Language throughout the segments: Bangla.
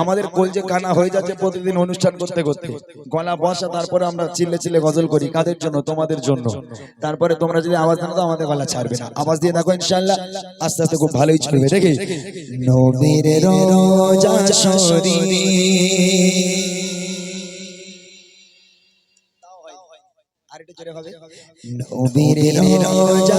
আমাদের কলজে কানা হয়ে যাচ্ছে প্রতিদিন অনুষ্ঠান করতে করতে গলা বসা তারপরে আমরা চিল্লে চিল্লে গজল করি কাদের জন্য? তোমাদের জন্য। তারপরে তোমরা যদি আওয়াজ না দাও আমাদের গলা ছাড়বে না। আওয়াজ দিয়ে দেখো ইনশাআল্লাহ আস্তে আস্তে খুব ভালোই চলবে দেখি? নবীর রোজা আরেকটু জোরে হবে। নবীর রোজা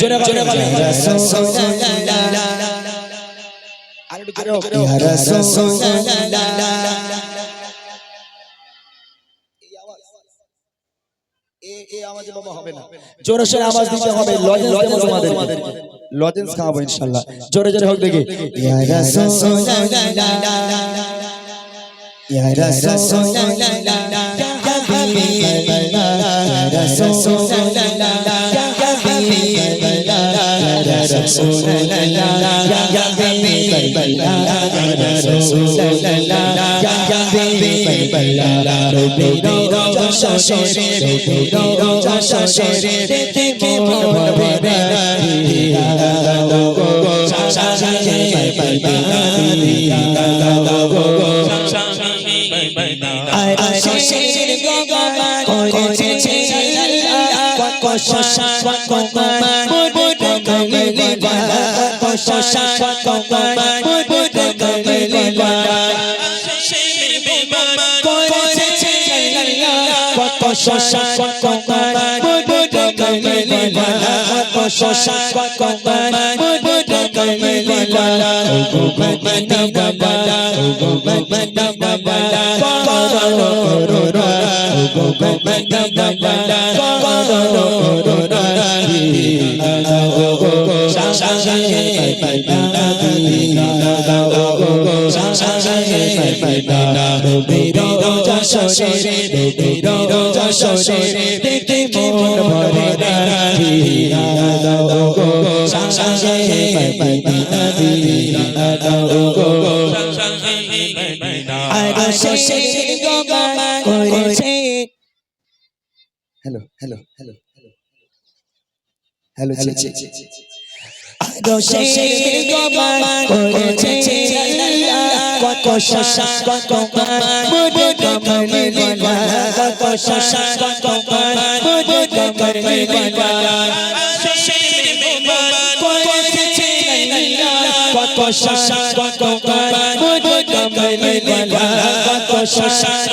জোরে বলে জোরে হোক। জোরে সোরে আওয়াজ দিতে হবে। লজেন্স খাওয়াবো ইনশাল্লাহ। জোরে জোরে হোক দেখি। ইয়া bậy bậy là là đồ đi đâu đâu ra sa sa se đồ đi đâu đâu ra sa sa se te te ke mo ba ba ba đi da da da do go go sa sa sa se bậy bậy bậy là đi da da da do go go sa sa sa se bậy bậy bậy là ai ai se se go go ba coi coi se se quạt quạt sa sa quạt quạt ba bút bút con người đi qua quạt quạt sa sa quạt quạt ba কশা কমান বুদ কমলি বালা কশা কমান বুদ কমলি বালা ও মদিনা বালা ও মদিনা বালা করো করো ও মদিনা বালা করো করো শাশাশে পাইনা দিনা ও শাশাশে পাইনা নবীর রোজা শরীরে নবীর রোজা শরীরে দেখে মন ভরে দিনা ও শাশাশে পাইনা দিনা ও আকাশের গগন করেছে hello hello hello hello hello আকাশের গগন করেছে কত শশা কত মান বুদ কমলি বালা কত শশা কত মান বুদ কমলি বালা করেছে কত শশা কত মান বুদ কমলি বালা কত শশা কত মান বুদ কমলি বালা ও গো মদিনা বালা ও গো মদিনা বালা করো করো ও গো মদিনা বালা করো করো দিনা ও গো শাশাশে পাইনা দিনা ও গো শাশাশে পাইনা নবীর রোজা শশে নবীর রোজা শশে দেখে মন ভরে দিনা ও গো শাশাশে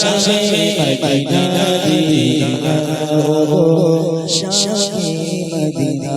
শাশাশে পাইনা দিনা ও শাশাশে মদিনা।